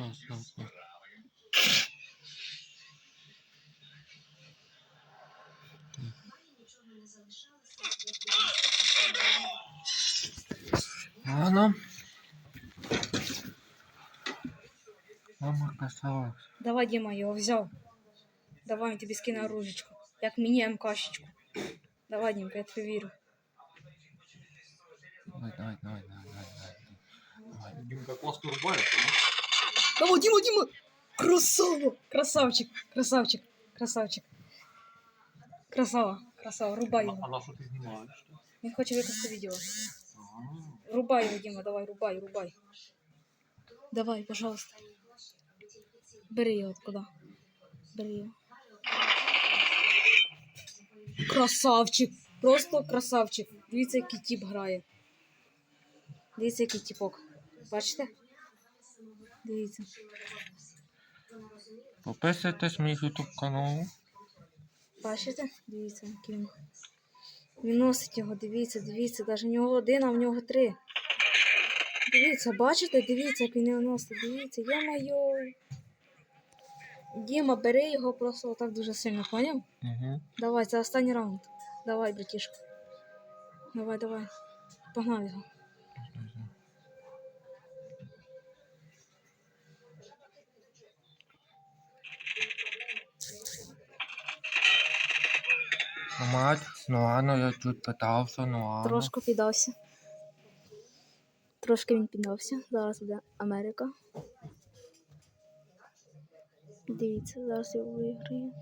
no, no, no. Ладно. Мама осталась. Давай, Дима, я его взял. Давай, я тебе скину оружечку. к міняємо кашечку. Давай, Дімка, я тебе вірю. Давай, давай, давай, давай, давай. давай. Дімка класно рубається, ну? Давай, Діма, Діма! Красава! Красавчик, красавчик, красавчик. Красава, красава, рубай його. А на ты снимаешь? что? Він хоче викласти відео. Рубай його, Діма, давай, рубай, рубай. Давай, пожалуйста. Бери його куди. Бери його. Красавчик! Просто красавчик. Дивіться, який тіп грає. Дивіться, який тіпок. Бачите? Дивіться. Підписуйтесь мій ютуб канал. Бачите? Дивіться, який він. Носить його, дивіться, дивіться, навіть в нього один, а в нього три. Дивіться, бачите? Дивіться, як він його носить. Дивіться, я-моє. Діма, бери його просто отак дуже сильно, поняв? Угу. Давай, це останній раунд. Давай, братішка. Давай, давай. Погнав його. Мать, ну ладно, я чуть питався, ну ладно. Трошки піддався. Трошки він піддався. Зараз буде Америка. Дивіться, зараз я виграю.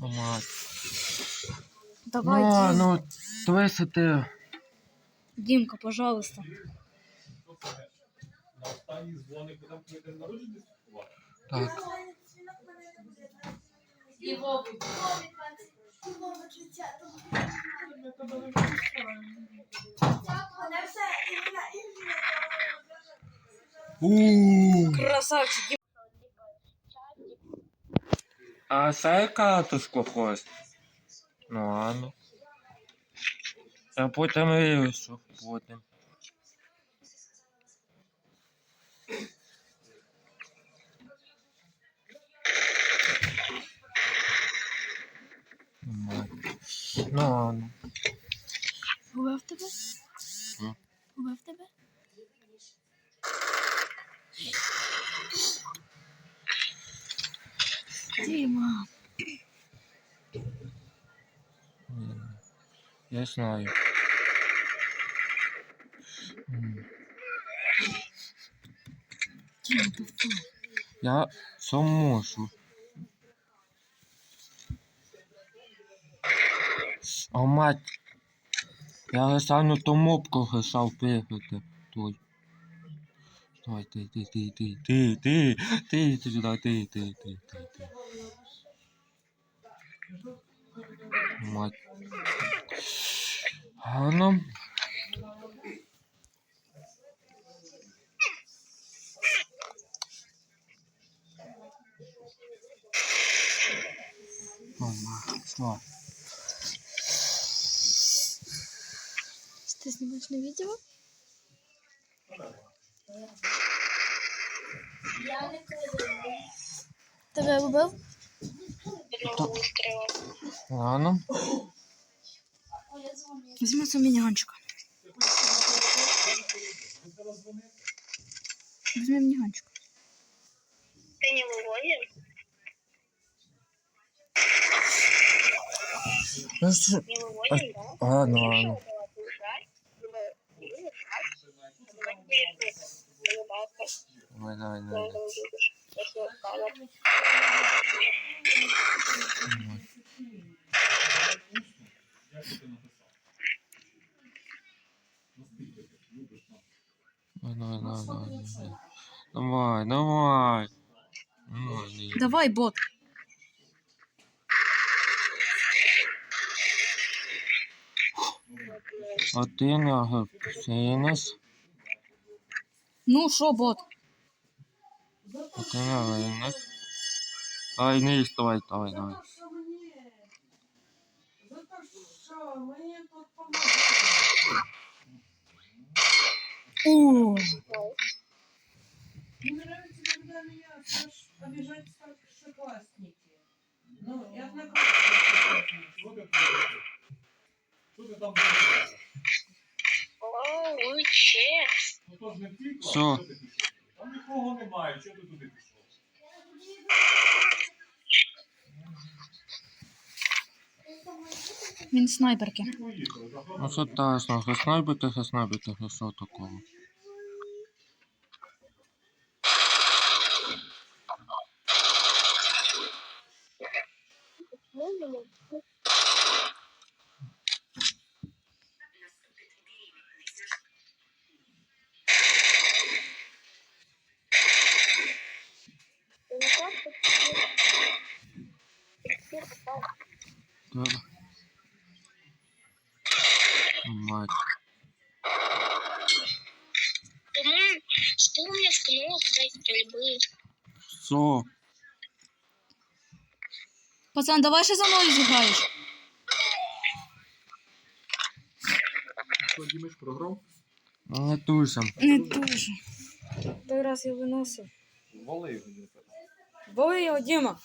Ну, мать. Давай, ну, ну, дивися ти. Дімка, пожалуйста останній дзвоник, бо там буде народження святкувати. Так. І Вову. Красавчики. А сайка тут плохость. Ну ладно. А потім і що потім. Я знаю. Ти? Я все можу. А мать. Я лишаю ту мопку лишав бігати. Той. Давай, ти, ти, ти, ти, ти, ти, ти, ти сюди, ти, ти, ти, ти, ти. Мать. Гарно. Мама, Ты снимаешь на видео? Ты был? Тобто- одного выстрела. Ладно. Возьму цього мініганчика. Возьми мініганчика. Ты не выводишь? Ну, что? Не выводим, да? Ну, ладно, ладно. Давай, давай, давай. Давай, давай. Давай, бот. А ти не синеш, Ну що, бот? а ти не винеш. Давай, не давай, давай, давай. О, меня обижают старшеклассники. Ну, и одноклассники. Що ти там? Що лучше. Ну то ж не твій клас, Що? що ти пішов? Там нікого немає, чого ти туди пішов? він снайперки. Ти поїхали, заходи. Ну що точно, заснайбити, заснайбити, що такого? Да. Мать. По-моему, вспомнив кнопка стрельбы. Що? Пацан, давай ще за мною зіграєш. Що, програв? Не дуже. Не дуже. Той раз я виносив. Вали його, Дімитро. Бой його, Діма.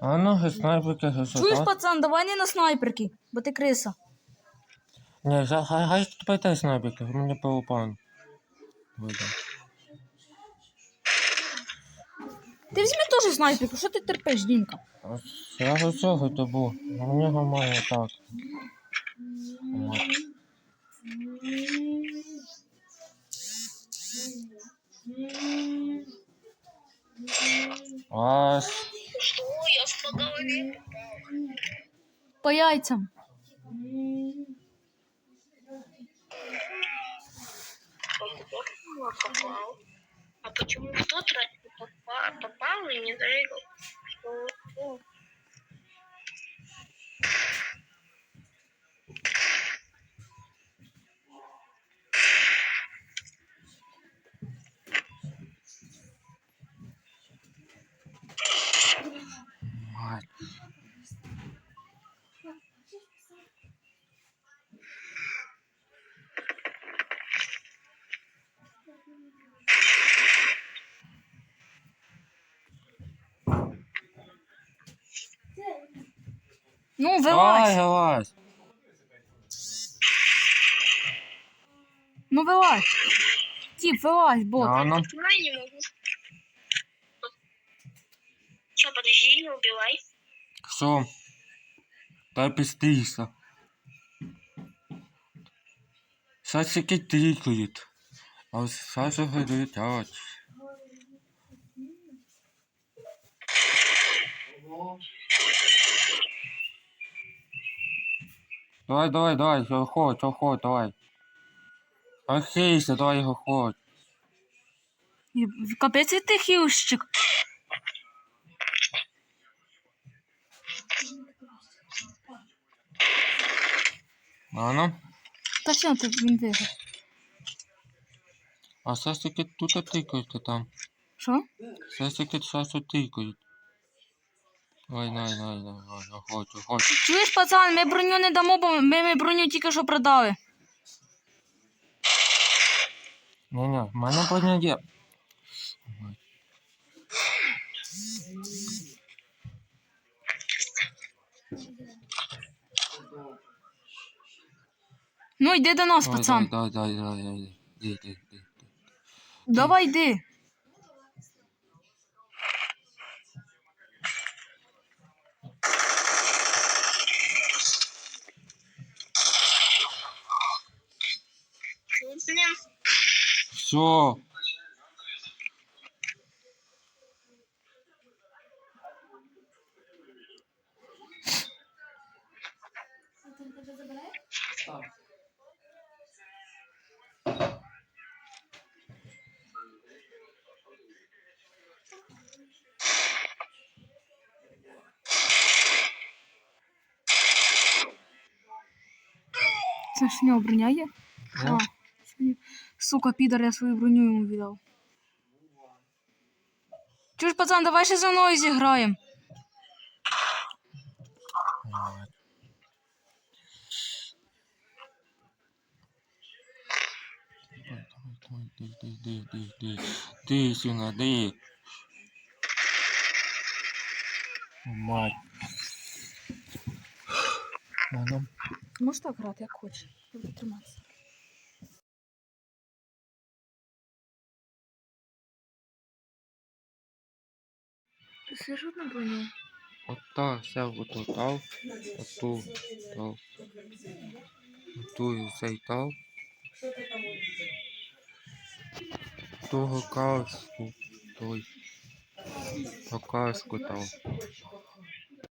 А ну, снайперки, що Чуєш, пацан, давай не на снайперки, бо ти криса. Ні, за- хай, хай снайперки, мені по лупану. Вийде. Ти візьми теж снайперку, що ти терпиш, Дімка? До цього то був. У нього має так. Аж. Что, я ж по голове По попал. А почему в тот раз попал, и не зарегал? Мать. Ну, вилазь. вилазь. Ну, вилазь. Тіп, вилазь, бот. А ну. Я не могу. Что, подожди, не убивай. Що? Дай пістися. Зараз тільки тикають. А ось зараз уже летять. Давай, давай, давай, заходь, заходь, давай. Охейся, давай його ходь. Капець ти хілщик. А ну. Та що ти він виграв? А зараз тільки тут тикають там. Що? Зараз тільки зараз тикають. Давай, давай, давай, давай, заходь, заходь. Чуєш, пацан, ми броню не дамо, бо ми, ми броню тільки що продали. Ні-ні, в мене броня є. Ну, йди до нас, пацан. Давай, давай, давай, давай. Іди, іди, іди. Давай йди. Все. Це ж в нього броня є? А, Сука, підар, я свою броню йому віддав. Чуєш, пацан, давай ще за мною зіграємо. Ти сюди, ти. Мать. Можеш так грати, як хочеш. Буду триматися. Сижу на броню. Ота, все ото дав. Оту дав. Оту і цей дав. Того каску. Той. Того каску дав.